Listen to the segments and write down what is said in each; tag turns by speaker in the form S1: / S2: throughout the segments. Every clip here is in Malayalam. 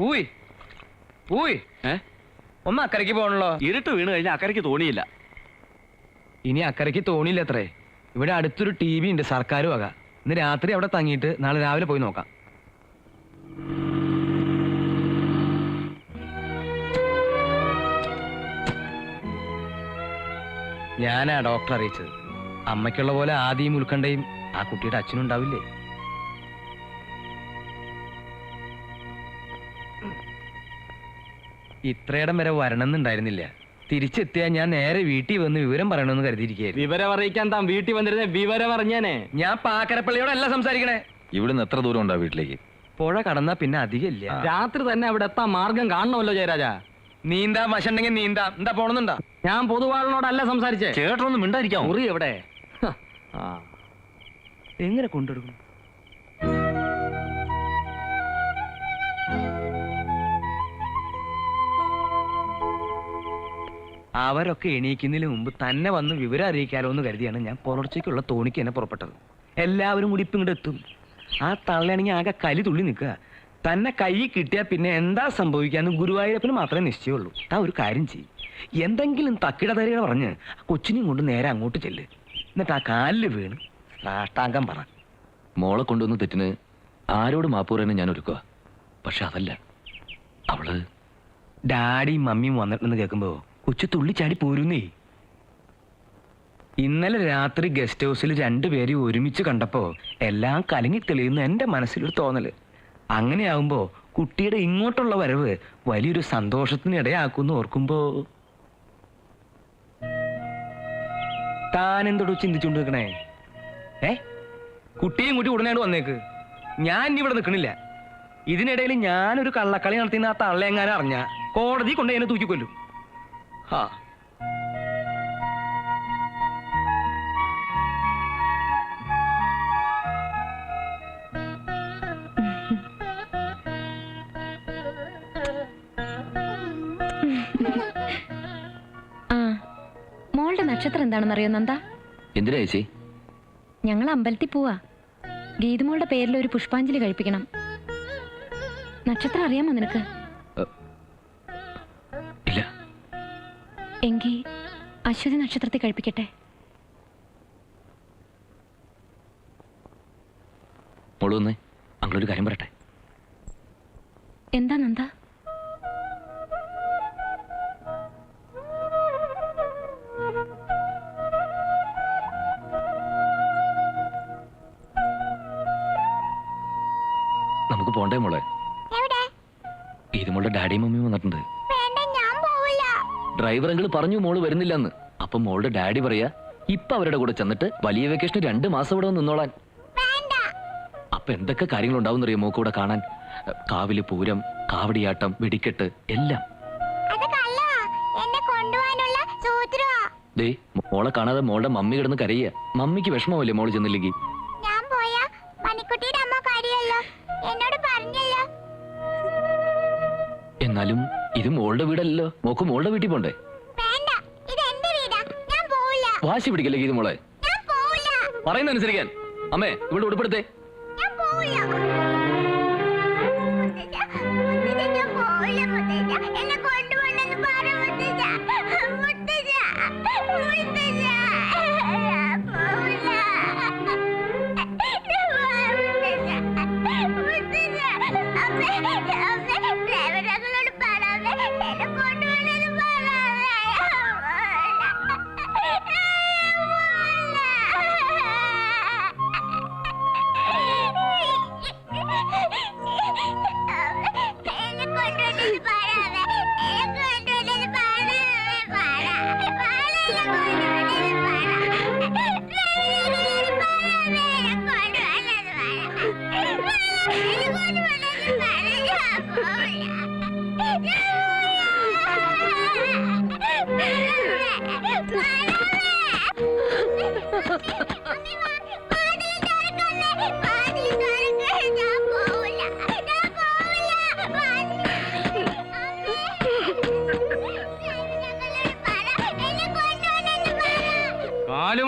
S1: ഊയ്. ഊയ്.
S2: ഏ?
S1: ഒന്ന് അക്കരയ്ക്ക് പോകണല്ലോ.
S2: ഇരുട്ട് വീണ് കഴിഞ്ഞാൽ അക്കരയ്ക്ക് തോണിയില്ല.
S1: ഇനി അക്കരയ്ക്ക് തോണിയില്ല അത്രേ ഇവിടെ അടുത്തൊരു ടി വി ഉണ്ട് സർക്കാർ വക. ഇന്ന് രാത്രി അവിടെ തങ്ങിയിട്ട് നാളെ രാവിലെ പോയി നോക്കാം. ഞാനാ ഡോക്ടർ അറിയിച്ചത്. അമ്മയ്ക്കുള്ള പോലെ ആദ്യം ഉൾക്കണ്ടയും ആ കുട്ടിയുടെ അച്ഛനും ഇത്രയിടം വരെ വരണമെന്നുണ്ടായിരുന്നില്ല. തിരിച്ചെത്തിയാൽ ഞാൻ നേരെ വീട്ടിൽ വന്ന് വിവരം പറയണമെന്ന് കരുതിയിരിക്കുകയായിരുന്നു.
S2: വിവരം അറിയിക്കാൻ താൻ വീട്ടിൽ വന്നിരുന്ന വിവരം അറിഞ്ഞേനെ.
S1: ഞാൻ പാക്കരപ്പള്ളിയോടല്ല സംസാരിക്കണേ.
S3: ഇവിടുന്ന് എത്ര ദൂരം ഉണ്ടാ വീട്ടിലേക്ക്?
S1: പുഴ കടന്നാ പിന്നെ അധികമില്ല.
S2: രാത്രി തന്നെ അവിടെ എത്താൻ മാർഗം കാണണമല്ലോ ജയരാജ.
S1: നീന്താ മഷണ്ടെങ്കിൽ നീന്താ. എന്താ പോണെന്നുണ്ടാ?
S2: ഞാൻ പൊതുവാളിനോടല്ല സംസാരിച്ചേ.
S3: ചേട്ടനൊന്നും മിണ്ടായിരിക്കാം
S2: മുറി എവിടെ? ആ.
S1: എങ്ങനെ കൊണ്ടെടുക്കും അവരൊക്കെ എണീക്കുന്നതിന് മുമ്പ് തന്നെ വന്ന് വിവരം അറിയിക്കാലോ എന്ന് കരുതിയാണ് ഞാൻ പുലർച്ചയ്ക്കുള്ള തോണിക്ക് തന്നെ പുറപ്പെട്ടത്. എല്ലാവരും കൂടി ഇപ്പം ഇങ്ങോട്ട് എത്തും. ആ തള്ളയാണെങ്കിൽ ആകെ കലി തുള്ളി നിൽക്കുക. തന്നെ കൈ കിട്ടിയാൽ പിന്നെ എന്താ സംഭവിക്കാന്ന് ഗുരുവായൂരപ്പന് മാത്രമേ നിശ്ചയമുള്ളൂ. ആ ഒരു കാര്യം ചെയ്യും. എന്തെങ്കിലും തക്കിട തരികൾ പറഞ്ഞ് കൊച്ചിനെയും കൊണ്ട് നേരെ അങ്ങോട്ട് ചെല്ല്. എന്നിട്ട് ആ കാലിൽ വീണ് സാഷ്ടാംഗം പറ.
S3: മോളെ കൊണ്ടുവന്ന് തെറ്റിന് ആരോട് മാപ്പ് പറയാനും ഞാൻ ഒരുക്കുക? പക്ഷെ അതല്ല. അവൾ
S1: ഡാഡിയും മമ്മിയും വന്നിട്ടുണ്ടെന്ന് കേൾക്കുമ്പോ കൊച്ചു തുള്ളിച്ചാടി പോരുന്നേ. ഇന്നലെ രാത്രി ഗസ്റ്റ് ഹൗസിൽ രണ്ടുപേരും ഒരുമിച്ച് കണ്ടപ്പോ എല്ലാം കലങ്ങി തെളിയുന്ന എന്റെ മനസ്സിലൊരു തോന്നൽ അങ്ങനെയാവുമ്പോ കുട്ടിയുടെ ഇങ്ങോട്ടുള്ള വരവ് വലിയൊരു സന്തോഷത്തിന് ഇടയാക്കുമെന്ന് ഓർക്കുമ്പോ. താൻ എന്തോ ചിന്തിച്ചുകൊണ്ട് നിൽക്കണേ? ഏ? കുട്ടിയും കൂട്ടി ഉടനെ വന്നേക്ക്. ഞാൻ ഇവിടെ നിൽക്കണില്ല. ഇതിനിടയിൽ ഞാനൊരു കള്ളക്കളി നടത്തിയ ആ തള്ളയെങ്ങാനും അറിഞ്ഞ കോടതി കൊണ്ട് എന്നെ തൂക്കിക്കൊല്ലും.
S4: ആ. മോളുടെ നക്ഷത്രം എന്താണെന്ന് അറിയോ നന്ദ?
S3: എന്തിനാ ചേച്ചി?
S4: ഞങ്ങൾ അമ്പലത്തിൽ പോവാ. ഗീതുമോളുടെ പേരിൽ ഒരു പുഷ്പാഞ്ജലി കഴിപ്പിക്കണം. നക്ഷത്രം അറിയാമോ നിനക്ക്? എങ്കിൽ അശ്വതി നക്ഷത്രത്തിൽ കഴിപ്പിക്കട്ടെ?
S3: മോളൊന്ന് അങ്ങളൊരു കാര്യം പറയട്ടെ.
S4: എന്താ നന്ദ?
S3: നമുക്ക് പോണ്ടേ മോളെ. ഇത് മോളുടെ ഡാഡിയും മമ്മിയും വന്നിട്ടുണ്ട്. ഡ്രൈവർ അങ്കിൾ പറഞ്ഞു മോൾ വരുന്നില്ലെന്ന്. അപ്പൊ മോളുടെ ഡാഡി പറയാ ഇപ്പൊ അവരുടെ കൂടെ ചെന്നിട്ട് വലിയ വെക്കേഷന് രണ്ട് മാസം ഇവിടെ നിന്നോളാൻ. അപ്പൊ എന്തൊക്കെ കാര്യങ്ങൾ ഉണ്ടാവും അറിയാം മോക്ക് ഇവിടെ കാണാൻ? കാവിൽ പൂരം കാവടിയാട്ടം വെടിക്കെട്ട് എല്ലാം. ദേ മോളെ കാണാതെ മോളുടെ മമ്മി കിടന്ന് കരയ. മമ്മിക്ക് വിഷമമല്ലേ മോൾ ചെന്നില്ലെങ്കിൽ എന്നാലും ഇത് മോളുടെ വീടല്ലോ മോക്ക് മോളുടെ വീട്ടിൽ പോണ്ടേ? വാശി പിടിക്കല്ലേ ഗീത് മോളെ? പറയുന്ന അനുസരിക്കാൻ അമ്മേ ഇവിടെ ഉടുപ്പെടുത്തേ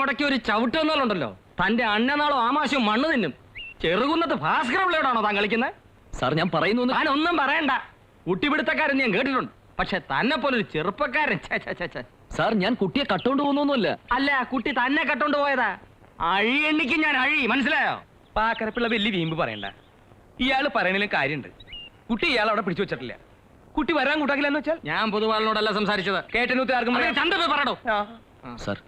S2: കാലുമടക്കി ഒരു ചവിട്ട് വന്നാലുണ്ടല്ലോ. തന്റെ അന്നനാളും ആമാശവും മണ്ണ് തിന്നും. ചെറുകുന്നത്ത് ഭാസ്കര പിള്ളയോടാണോ താൻ കളിക്കുന്നത്
S3: സാർ ഞാൻ പറയുന്നു
S2: ഞാൻ ഒന്നും പറയണ്ട. കുട്ടിപിടുത്തക്കാരൻ ഞാൻ കേട്ടിട്ടുണ്ട്. പക്ഷെ തന്നെ പോലെ ഒരു ചെറുപ്പക്കാരൻ.
S5: സാർ ഞാൻ കുട്ടിയെ കട്ടോണ്ട് പോകുന്നൊന്നുമല്ല.
S2: അല്ല കുട്ടി തന്നെ കട്ടോണ്ട് പോയതാ. അഴി എണ്ണിക്ക് ഞാൻ അഴി മനസ്സിലായോ?
S1: പാക്കരപ്പിള്ള വലിയ വീമ്പ് പറയണ്ട. ഇയാൾ പറയണതിലും കാര്യമുണ്ട് കുട്ടി ഇയാൾ അവിടെ പിടിച്ചു വെച്ചിട്ടില്ല. കുട്ടി വരാൻ കൂട്ടാക്കില്ല എന്ന് വെച്ചാൽ?
S2: ഞാൻ പൊതുവാളിനോടല്ല സംസാരിച്ചത്.
S1: കേട്ടനൂത്ത് ആർക്കും.
S2: ചന്ത പറയടോ
S1: ആ.
S5: സാർ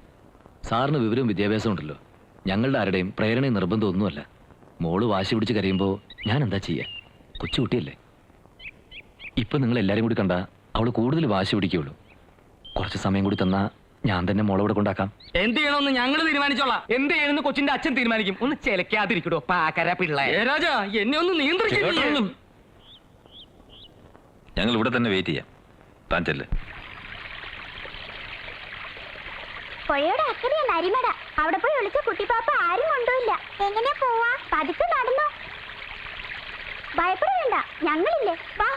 S5: സാറിന് വിവരവും വിദ്യാഭ്യാസവും ഉണ്ടല്ലോ. ഞങ്ങളുടെ ആരുടെയും പ്രേരണയും നിർബന്ധം ഒന്നുമല്ല. മോൾ വാശി പിടിച്ച് കരയുമ്പോൾ ഞാൻ എന്താ ചെയ്യാ കൊച്ചുകുട്ടിയല്ലേ ഇപ്പം നിങ്ങൾ എല്ലാവരും കൂടി കണ്ട അവൾ കൂടുതൽ വാശി പിടിക്കുള്ളൂ കുറച്ച് സമയം കൂടി തന്നാ ഞാൻ തന്നെ മോളെ ഇവിടെ കൊണ്ടാക്കാം.
S2: എന്ത് ചെയ്യണമെന്ന് ഞങ്ങൾ തീരുമാനിച്ചോളാം.
S1: എന്ത് ചെയ്യണമെന്ന് കൊച്ചിന്റെ അച്ഛൻ തീരുമാനിക്കും. ഒന്ന് ചെലക്കാതിരിക്കടോ പാക്കര പിള്ളേ.
S2: ഏ രാജ എന്നെ ഒന്ന് നിയന്ത്രിക്കുന്നു
S6: ഞങ്ങൾ ഇവിടെ തന്നെ വെയിറ്റ് ചെയ്യാം. താൻ ചെല്ല്.
S7: പുഴയുടെ അക്കരെ നരിമട അവിടെ പോയി വിളിച്ച കുട്ടിപ്പാപ്പ ആരും കൊണ്ടുമില്ല എങ്ങനെ പോവാ? പതുക്കെ നടന്നോ. ഭയപ്പെടേണ്ട. ഞങ്ങളില്ലേ. വാ.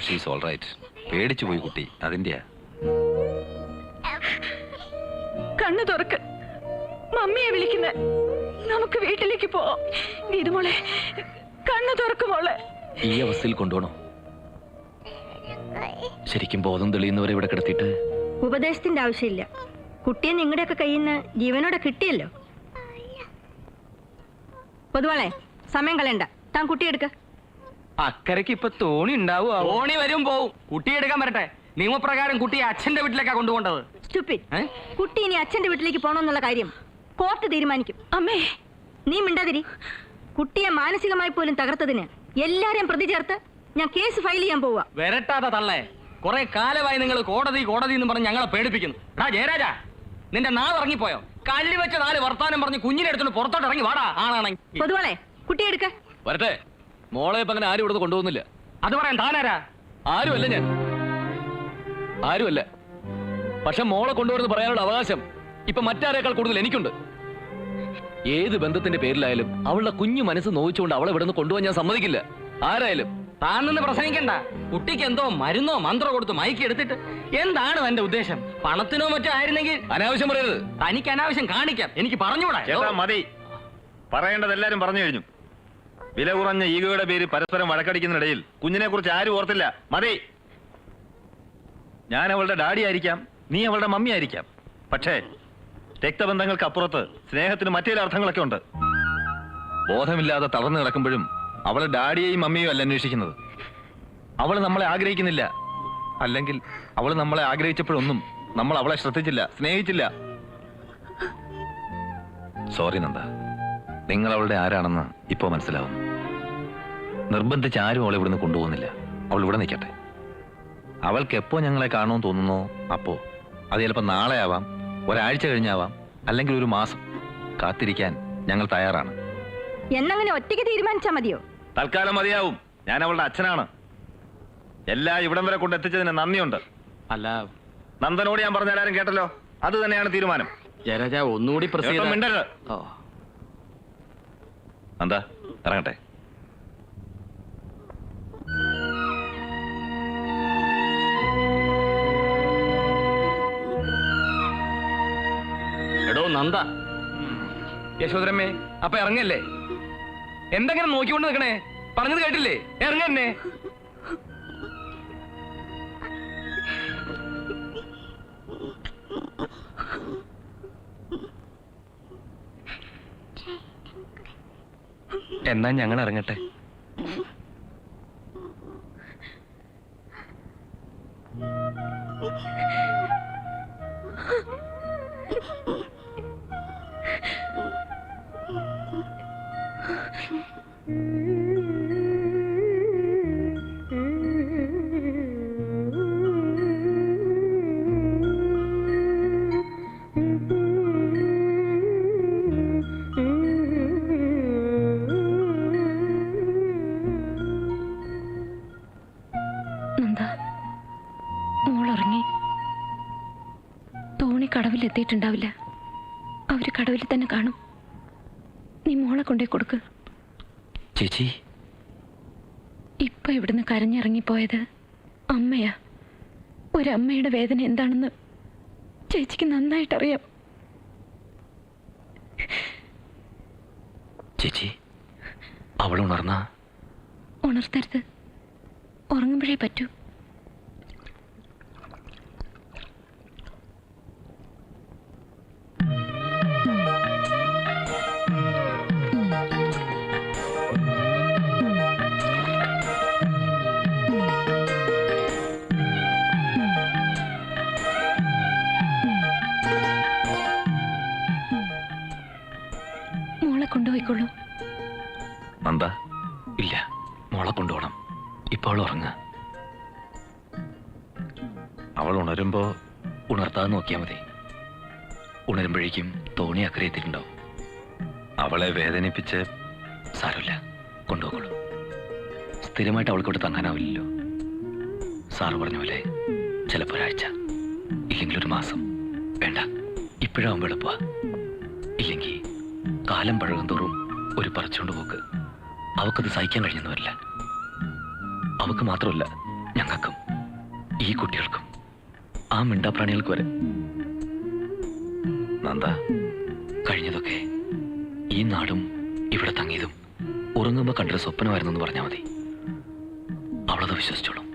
S6: ഷീസ് ഓൾ റൈറ്റ് പേടിച്ചു പോയി കുട്ടി. അതിന്റെയാ.
S4: കണ്ണു തുറക്ക്. മമ്മിയെ വിളിക്കുന്ന. നമുക്ക് വീട്ടിലേക്ക് പോ ഇത് മോളെ കണ്ണു തുറക്ക് മോളെ.
S5: ഈ അവസ്ഥയിൽ കൊണ്ടുപോണോ? ശരിക്കും ബോധം തെളിയുന്നവരെ ഇവിടെ കിടത്തിയിട്ട്?
S8: ഉപദേശത്തിന്റെ ആവശ്യമില്ല. കുട്ടിയെ നിങ്ങളുടെയൊക്കെ കയ്യിൽ നിന്ന് ജീവനോടെ കിട്ടിയല്ലോ. പൊതുവാളെ സമയം കളയണ്ട. താൻ കുട്ടിയെടുക്ക
S1: അക്കരക്ക് ഇപ്പൊ തോണി ഉണ്ടാവും
S2: തോണി വരും പോവും. കുട്ടി എടുക്കാൻ വരട്ടെ. നിയമപ്രകാരം കുട്ടിയെ അച്ഛന്റെ വീട്ടിലേക്കാ കൊണ്ടുപോകേണ്ടത്.
S8: സ്റ്റുപ്പിഡ്
S2: ഏ?
S8: കുട്ടി ഇനി അച്ഛന്റെ വീട്ടിലേക്ക് പോകണമെന്നുള്ള കാര്യം കോർട്ട് തീരുമാനിക്കും.
S4: അമ്മേ.
S8: നീ മിണ്ടാതിരി. കുട്ടിയെ മാനസികമായി പോലും തകർത്തതിന് എല്ലാരെയും പ്രതി ചേർത്ത് ഞാൻ കേസ് ഫയൽ ചെയ്യാൻ പോവാ
S2: വരട്ടാതെ തള്ളേ. കുറെ കാലമായി നിങ്ങൾ കോടതി കോടതി എന്ന് പറഞ്ഞ് ഞങ്ങളെ പേടിപ്പിക്കുന്നു. ജയരാജാ ജയരാജ നിന്റെ നാൾ ഇറങ്ങിപ്പോയോ? കല്ല് വെച്ച നാല് വർത്താനം പറഞ്ഞ് കുഞ്ഞിനെ എടുത്തോണ്ട് പുറത്തോട്ട് ഇറങ്ങി വാടാ ആണാണെങ്കിൽ
S8: പൊതുവാളെ കുട്ടിയെടുക്ക
S5: വരട്ടെ. മോളെ ഇപ്പൊ അങ്ങനെ ആരും ഇവിടെ കൊണ്ടുപോകുന്നില്ല.
S2: അത് പറയാൻ താനാരാ?
S5: ആരുമല്ല ഞാൻ. ആരുമല്ല. പക്ഷെ മോളെ കൊണ്ടുവരുന്ന പറയാനുള്ള അവകാശം ഇപ്പൊ മറ്റാരേക്കാൾ കൂടുതൽ എനിക്കുണ്ട്. ഏത് ബന്ധത്തിന്റെ പേരിലായാലും അവളുടെ കുഞ്ഞു മനസ്സ് നോവിച്ചുകൊണ്ട് അവളെ ഇവിടെ നിന്ന് കൊണ്ടുപോകാൻ ഞാൻ സമ്മതിക്കില്ല. ആരായാലും.
S2: താനെന്ന് നിന്ന് പ്രസംഗിക്കണ്ട. കുട്ടിക്ക് എന്തോ മരുന്നോ മന്ത്രോ കൊടുത്ത് മയക്കി എടുത്തിട്ട് എന്താണ് തന്റെ ഉദ്ദേശം? പണത്തിനോ മറ്റോ ആയിരുന്നെങ്കിൽ
S5: അനാവശ്യം പറയരുത്.
S2: തനിക്ക് അനാവശ്യം കാണിക്കാം. എനിക്ക് പറഞ്ഞുകൂടാ?
S6: മതി. പറയേണ്ടത് എല്ലാരും പറഞ്ഞു കഴിഞ്ഞു. വില കുറഞ്ഞ ഈഗോയുടെ പേര് പരസ്പരം വഴക്കടിക്കുന്നിടയിൽ കുഞ്ഞിനെ കുറിച്ച് ആരും ഓർത്തില്ല. മതി. ഞാൻ അവളുടെ ഡാഡി ആയിരിക്കാം. നീ അവളുടെ മമ്മി ആയിരിക്കാം. പക്ഷേ രക്തബന്ധങ്ങൾക്ക് അപ്പുറത്ത് സ്നേഹത്തിന് മറ്റേ അർത്ഥങ്ങളൊക്കെ ഉണ്ട്. ബോധമില്ലാതെ തളർന്നു കിടക്കുമ്പോഴും അവളെ ഡാഡിയെയും മമ്മിയും അല്ല അന്വേഷിക്കുന്നത്. അവൾ നമ്മളെ ആഗ്രഹിക്കുന്നില്ല. അല്ലെങ്കിൽ അവൾ നമ്മളെ ആഗ്രഹിച്ചപ്പോഴൊന്നും നമ്മൾ അവളെ ശ്രദ്ധിച്ചില്ല സ്നേഹിച്ചില്ല. സോറി നന്ദ. നിങ്ങൾ അവളുടെ ആരാണെന്ന് ഇപ്പോ മനസ്സിലാവും നിർബന്ധിച്ച് ആരും അവളെ ഇവിടുന്ന് കൊണ്ടുപോകുന്നില്ല. അവൾ ഇവിടെ നിൽക്കട്ടെ. അവൾക്ക് എപ്പോ ഞങ്ങളെ കാണുമെന്ന് തോന്നുന്നോ? അപ്പോ. അത് ചിലപ്പോൾ നാളെ ആവാം ഒരാഴ്ച കഴിഞ്ഞാവാം അല്ലെങ്കിൽ ഒരു മാസം. കാത്തിരിക്കാൻ ഞങ്ങൾ തയ്യാറാണ്.
S8: എന്നങ്ങനെ ഒറ്റയ്ക്ക് തീരുമാനിച്ചാൽ മതിയോ?
S6: തൽക്കാലം മതിയാവും. ഞാൻ അവളുടെ അച്ഛനാണ്. എല്ലാ ഇവിടം വരെ കൊണ്ട് എത്തിച്ചതിന് നന്ദിയുണ്ട്.
S2: അല്ല.
S6: നന്ദനോട് ഞാൻ പറഞ്ഞ എല്ലാരും കേട്ടല്ലോ. അത് തന്നെയാണ് തീരുമാനം.
S2: ജയരാജ ഒന്നുകൂടി
S6: മിണ്ടരുത്.
S2: ഓ.
S6: നന്ദ ഇറങ്ങട്ടെ.
S2: എടോ നന്ദ.
S1: യശോധരമ്മേ അപ്പൊ ഇറങ്ങല്ലേ? എന്തെങ്ങനെ നോക്കിക്കൊണ്ട് നിൽക്കണേ? പറഞ്ഞത് കേട്ടില്ലേ? ഇറങ്ങന്നെ എന്നാ ഞങ്ങൾ ഇറങ്ങട്ടെ?
S4: നന്ദ മോളിറങ്ങി. തോണി കടവിലെത്തിയിട്ടുണ്ടാവില്ല. അവർ കടവിൽ തന്നെ കാണും. നീ മോളെ കൊണ്ടേ കൊടുക്ക്.
S5: ചേച്ചി.
S4: ഇപ്പൊ ഇവിടുന്ന് കരഞ്ഞിറങ്ങിപ്പോയത് അമ്മയാ. ഒരമ്മയുടെ വേദന എന്താണെന്ന് ചേച്ചിക്ക് നന്നായിട്ടറിയാം.
S5: ചേച്ചി അവൾ ഉണർന്ന?
S4: ഉണർത്തരുത്. ഉറങ്ങുമ്പോഴേ പറ്റൂ. മോളെ കൊണ്ടുപോയിക്കോളൂ.
S6: നന്ദ
S5: ഇല്ല മോളെ കൊണ്ടുപോകണം. ഇപ്പോൾ ഉറങ്ങ.
S6: അവൾ ഉണരുമ്പോ
S5: ഉണർത്താൻ നോക്കിയാൽ മതി. ഉണരുമ്പോഴേക്കും തോണി അക്കരെ എത്തിയിട്ടുണ്ടാവും.
S6: അവളെ വേദനിപ്പിച്ച്
S5: സാരമില്ല കൊണ്ടുപോകുള്ളൂ സ്ഥിരമായിട്ട് അവൾക്കോട്ട് തങ്ങാനാവില്ലല്ലോ. സാറ് പറഞ്ഞ പോലെ ചിലപ്പോൾ ഒരാഴ്ച ഇല്ലെങ്കിൽ ഒരു മാസം. വേണ്ട ഇപ്പോഴാവുമ്പോൾ എളുപ്പ ഇല്ലെങ്കിൽ കാലം പഴകും തോറും ഒരു പറിച്ചുകൊണ്ട് പോക്ക്. അവക്കത് സഹിക്കാൻ കഴിഞ്ഞെന്ന് വരില്ല. അവക്ക് മാത്രമല്ല ഞങ്ങൾക്കും ഈ കുട്ടികൾക്കും ആ മിണ്ടാപ്രാണികൾക്ക് വരെ.
S6: നന്ദ
S5: കഴിഞ്ഞതൊക്കെ ഈ നാടും ഇവിടെ തങ്ങിയതും ഉറങ്ങുമ്പോൾ കണ്ടൊരു സ്വപ്നമായിരുന്നു എന്ന് പറഞ്ഞാൽ മതി. അവളത് വിശ്വസിച്ചോളും.